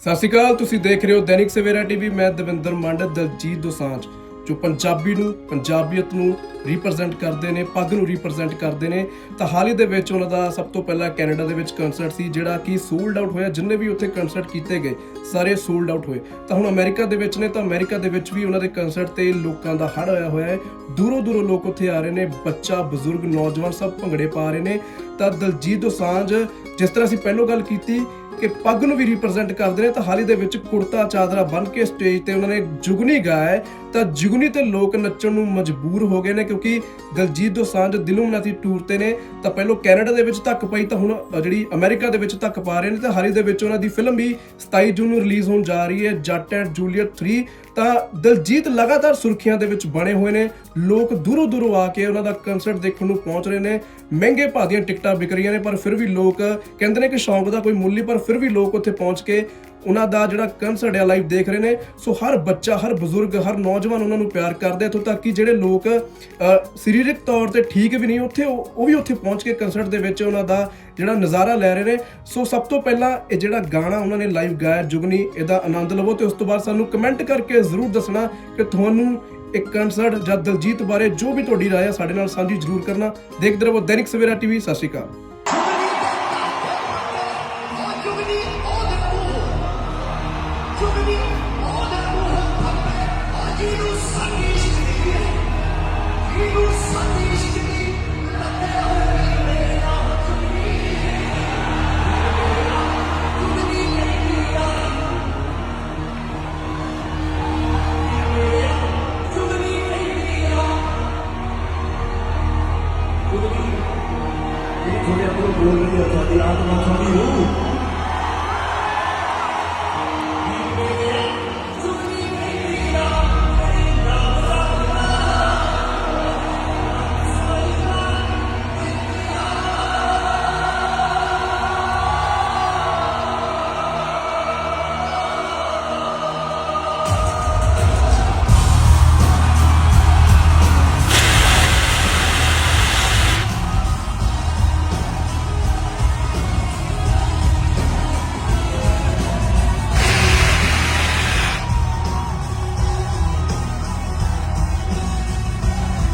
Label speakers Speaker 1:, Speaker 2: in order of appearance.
Speaker 1: ਸਤਿ ਸ਼੍ਰੀ ਅਕਾਲ, ਤੁਸੀਂ ਦੇਖ ਰਹੇ ਹੋ ਦੈਨਿਕ ਸਵੇਰਾ ਟੀਵੀ, ਮੈਂ ਦਵਿੰਦਰ ਮੰਡ ਦਲਜੀਤ ਦੋਸਾਂਝ। ਜੋ ਪੰਜਾਬੀ ਨੂੰ ਪੰਜਾਬੀਅਤ ਨੂੰ ਰਿਪਰੈਜ਼ੈਂਟ ਕਰਦੇ ਨੇ ਪੱਗ ਨੂੰ ਰਿਪਰੈਜ਼ੈਂਟ ਕਰਦੇ ਨੇ ਤਾਂ ਹਾਲ ਹੀ ਦੇ ਵਿੱਚ ਉਹਨਾਂ ਦਾ ਸਭ ਤੋਂ ਪਹਿਲਾਂ ਕੈਨੇਡਾ ਦੇ ਵਿੱਚ ਕਨਸਰਟ ਸੀ ਜਿਹੜਾ ਕਿ ਸੋਲਡ ਆਊਟ ਹੋਇਆ ਜਿੰਨੇ ਵੀ ਉੱਥੇ ਕਨਸਰਟ ਕੀਤੇ ਗਏ ਸਾਰੇ ਸੋਲਡ ਆਊਟ ਹੋਏ। ਤਾਂ ਹੁਣ ਅਮਰੀਕਾ ਦੇ ਵਿੱਚ ਨੇ ਤਾਂ ਅਮਰੀਕਾ ਦੇ ਵਿੱਚ ਵੀ ਉਹਨਾਂ ਦੇ ਕਨਸਰਟ ਤੇ ਲੋਕਾਂ ਦਾ ਹੜ ਹੋਇਆ ਹੋਇਆ ਹੈ। ਦੂਰੋਂ ਦੂਰੋਂ ਲੋਕ ਉੱਥੇ ਆ ਰਹੇ ਨੇ ਬੱਚਾ ਬਜ਼ੁਰਗ ਨੌਜਵਾਨ ਸਭ ਭੰਗੜੇ ਪਾ ਰਹੇ ਨੇ। ਤਾਂ ਦਲਜੀਤ ਦੋਸਾਂਝ ਜਿਸ ਤਰ੍ਹਾਂ ਅਸੀਂ ਪਹਿਲਾਂ ਗੱਲ ਕੀਤੀ ਕਿ ਪੱਗ ਨੂੰ ਵੀ ਰਿਪਰੈਜ਼ੈਂਟ ਕਰਦੇ ਨੇ ਤਾਂ ਹਾਲ ਹੀ ਦੇ ਵਿੱਚ ਕੁੜਤਾ ਚਾਦਰਾ ਬੰਨ ਕੇ ਸਟੇਜ ਤੇ ਉਹਨਾਂ ਨੇ ਜੁਗਨੀ ਗਾਇਆ ਹੈ, ਤਾਂ ਜੁਗਨੀ ਤੇ ਲੋਕ ਨੱਚਣ ਨੂੰ ਮਜਬੂਰ ਹੋ ਗਏ ਨੇ ਕਿਉਂਕਿ ਦਲਜੀਤ ਦੋਸਾਂਝ ਦਿਲੋਂ ਮਨਾਤੀ ਟੂਰ ਤੇ ਨੇ। ਤਾਂ ਪਹਿਲਾਂ ਕੈਨੇਡਾ ਦੇ ਵਿੱਚ ਧੱਕ ਪਈ ਤਾਂ ਹੁਣ ਜਿਹੜੀ ਅਮਰੀਕਾ ਦੇ ਵਿੱਚ ਧੱਕ ਪਾ ਰਹੇ ਨੇ ਤਾਂ ਹਾਲ ਦੇ ਵਿੱਚ ਉਹਨਾਂ ਦੀ ਫਿਲਮ ਵੀ 27 ਜੂਨ ਨੂੰ ਰਿਲੀਜ਼ ਹੋਣ ਜਾ ਰਹੀ ਹੈ, ਜੱਟ ਐਂਡ ਜੂਲੀਅਟ 3 ਤਾਂ ਦਲਜੀਤ ਲਗਾਤਾਰ ਸੁਰਖੀਆਂ ਦੇ ਵਿੱਚ ਬਣੇ ਹੋਏ ਨੇ। ਲੋਕ ਦੂਰੋਂ ਦੂਰੋਂ ਆ ਕੇ ਉਹਨਾਂ ਦਾ ਕਨਸਰਟ ਦੇਖਣ ਨੂੰ ਪਹੁੰਚ ਰਹੇ ਨੇ। ਮਹਿੰਗੇ ਭਾਅ ਦੀਆਂ ਟਿਕਟਾਂ ਵਿਕ ਰਹੀਆਂ ਨੇ, ਪਰ ਫਿਰ ਵੀ ਲੋਕ ਕਹਿੰਦੇ ਨੇ ਕਿ ਸ਼ੌਂਕ ਦਾ ਕੋਈ ਮੁੱਲ ਨਹੀਂ, ਪਰ ਫਿਰ ਵੀ ਲੋਕ ਉੱਥੇ ਪਹੁੰਚ ਕੇ ਉਹਨਾਂ ਦਾ ਜਿਹੜਾ ਕੰਸਰਟ ਹੈ ਲਾਈਵ ਦੇਖ ਰਹੇ ਨੇ। ਸੋ ਹਰ ਬੱਚਾ ਹਰ ਬਜ਼ੁਰਗ ਹਰ ਨੌਜਵਾਨ ਉਹਨਾਂ ਨੂੰ ਪਿਆਰ ਕਰਦੇ ਆ, ਇੱਥੋਂ ਤੱਕ ਕਿ ਜਿਹੜੇ ਲੋਕ ਅ, ਸਰੀਰਕ ਤੌਰ ਤੇ ਠੀਕ ਵੀ ਨਹੀਂ ਉੱਥੇ ਉਹ ਉਹ ਵੀ ਉੱਥੇ ਪਹੁੰਚ ਕੇ ਕੰਸਰਟ ਦੇ ਵਿੱਚ ਉਹਨਾਂ ਦਾ ਜਿਹੜਾ ਨਜ਼ਾਰਾ ਲੈ ਰਹੇ ਨੇ। ਸੋ ਸਭ ਤੋਂ ਪਹਿਲਾਂ ਇਹ ਜਿਹੜਾ ਗਾਣਾ ਉਹਨਾਂ ਨੇ ਲਾਈਵ ਗਾਇਆ ਜੁਗਨੀ ਇਹਦਾ ਆਨੰਦ ਲਵੋ ਤੇ ਉਸ ਤੋਂ ਬਾਅਦ ਸਾਨੂੰ ਕਮੈਂਟ ਕਰਕੇ ਜ਼ਰੂਰ ਦੱਸਣਾ ਕਿ ਤੁਹਾਨੂੰ ਇੱਕ ਕੰਸਰਟ ਜਾਂ ਦਲਜੀਤ ਬਾਰੇ ਜੋ ਵੀ ਤੁਹਾਡੀ ਰਾਏ ਹੈ ਸਾਡੇ ਨਾਲ ਸਾਂਝੀ ਜ਼ਰੂਰ ਕਰਨਾ। ਦੇਖਦੇ ਰਹੋ ਦੈਨਿਕ ਸਵੇਰਾ ਟੀਵੀ ਸਤਿ ਸ਼੍ਰੀ ਅਕਾਲ।
Speaker 2: ਤੁਹਾਡੇ ਅੰਦਰੋਂ ਬੋਲ ਰਹੀ ਹੈ ਤੁਹਾਡੀ ਆਤਮਾ ਤੁਹਾਡੀ